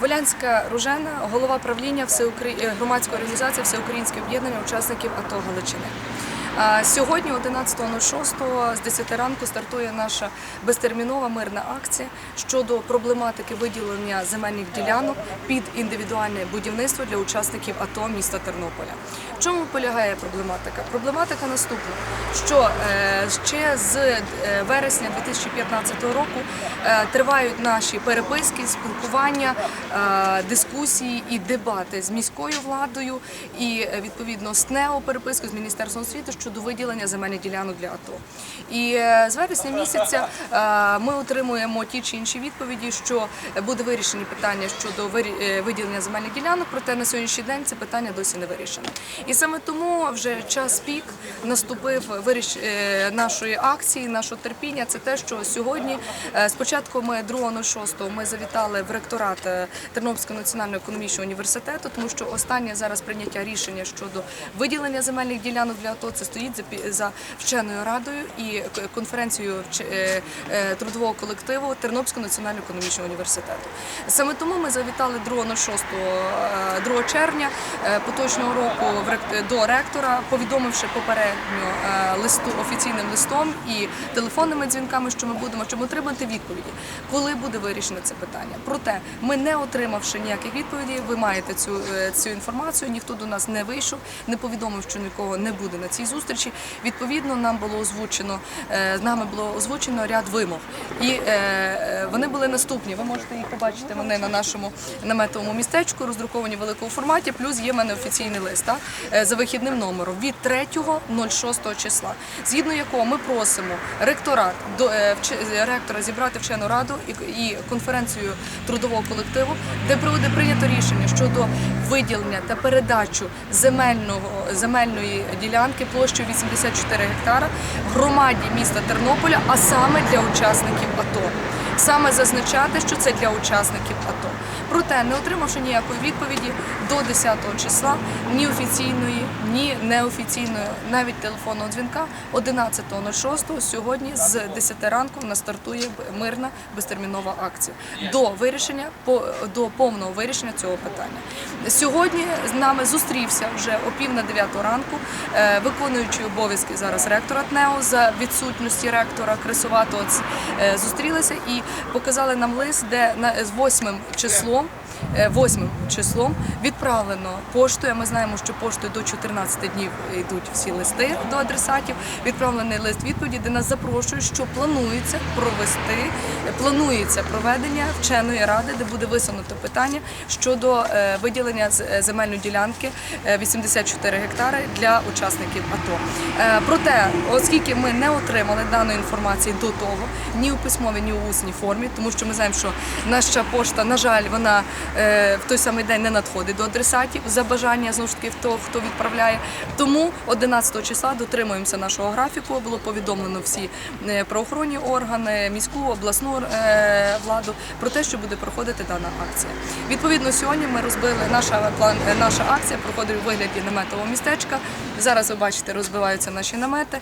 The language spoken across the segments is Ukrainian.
Волянська Ружена, голова правління е, громадської організації Всеукраїнське об'єднання учасників АТО Галичини. Сьогодні, 11.06, з 10 ранку стартує наша безтермінова мирна акція щодо проблематики виділення земельних ділянок під індивідуальне будівництво для учасників АТО міста Тернополя. В чому полягає проблематика? Проблематика наступна, що е, ще з е, вересня 2015 року е, тривають наші переписки, спілкування, дискусії і дебати з міською владою і відповідно з ТНЕО переписку з міністерством освіти щодо виділення земельних ділянок для АТО. І е, з вересня місяця е, ми отримуємо ті чи інші відповіді, що буде вирішені питання щодо е, виділення земельних ділянок. Проте на сьогоднішній день це питання досі не вирішено. І саме тому вже час пік наступив виріш нашої акції, нашого терпіння. Це те, що сьогодні спочатку ми 2.06 ми завітали в ректорат Тернопільського національного економічного університету, тому що останнє зараз прийняття рішення щодо виділення земельних ділянок для АТО це стоїть за за вченою радою і конференцією е, е, трудового колективу Тернопільського національного економічного університету. Саме тому ми завітали 2.06 е, 2 червня е, поточного року до ректора, повідомивши попередньо листу офіційним листом і телефонними дзвінками, що ми будемо, щоб отримати відповіді, коли буде вирішено це питання. Проте ми не отримавши ніяких відповідей, ви маєте цю, цю інформацію. Ніхто до нас не вийшов, не повідомив, що нікого не буде на цій зустрічі. Відповідно, нам було озвучено е, нами було озвучено ряд вимог, і е, е, вони були наступні. Ви можете їх побачити. Вони на нашому наметовому містечку роздруковані в великому форматі. Плюс є в мене офіційний лист за вихідним номером від 3.06 числа, згідно якого ми просимо ректорат ректора зібрати вчену раду і, конференцію трудового колективу, де буде прийнято рішення щодо виділення та передачу земельної ділянки площею 84 гектара громаді міста Тернополя, а саме для учасників АТО. Саме зазначати, що це для учасників АТО. Проте, не отримавши ніякої відповіді до 10 числа, ні офіційної, ні неофіційної, навіть телефонного дзвінка 11.06 сьогодні з 10 ранку в нас стартує мирна безтермінова акція до вирішення до повного вирішення цього питання. Сьогодні з нами зустрівся вже о пів на 9 ранку, е, виконуючий обов'язки зараз ректора ТНЕО за відсутності ректора Крисуватого е, зустрілися і показали нам лист, де з 8 числом. е, 8 числом відправлено поштою. Ми знаємо, що поштою до 14 днів йдуть всі листи до адресатів. Відправлений лист відповіді, де нас запрошують, що планується провести, планується проведення вченої ради, де буде висунуто питання щодо е, виділення е, земельної ділянки е, 84 гектари для учасників АТО. Е, Проте, оскільки ми не отримали даної інформації до того, ні у письмовій, ні у усній формі, тому що ми знаємо, що наша пошта, на жаль, вона е, в той самий день не надходить до адресатів за бажання знову ж таки того, хто відправляє. Тому 11 числа дотримуємося нашого графіку. Було повідомлено всі е, правоохоронні органи, міську, обласну е, владу про те, що буде проходити дана акція. Відповідно, сьогодні ми розбили наша план, е, наша акція проходить у вигляді наметового містечка. Зараз ви бачите, розбиваються наші намети,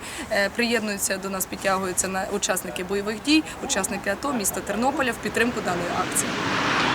приєднуються до нас, підтягуються на учасники бойових дій, учасники АТО міста Тернополя в підтримку даної акції.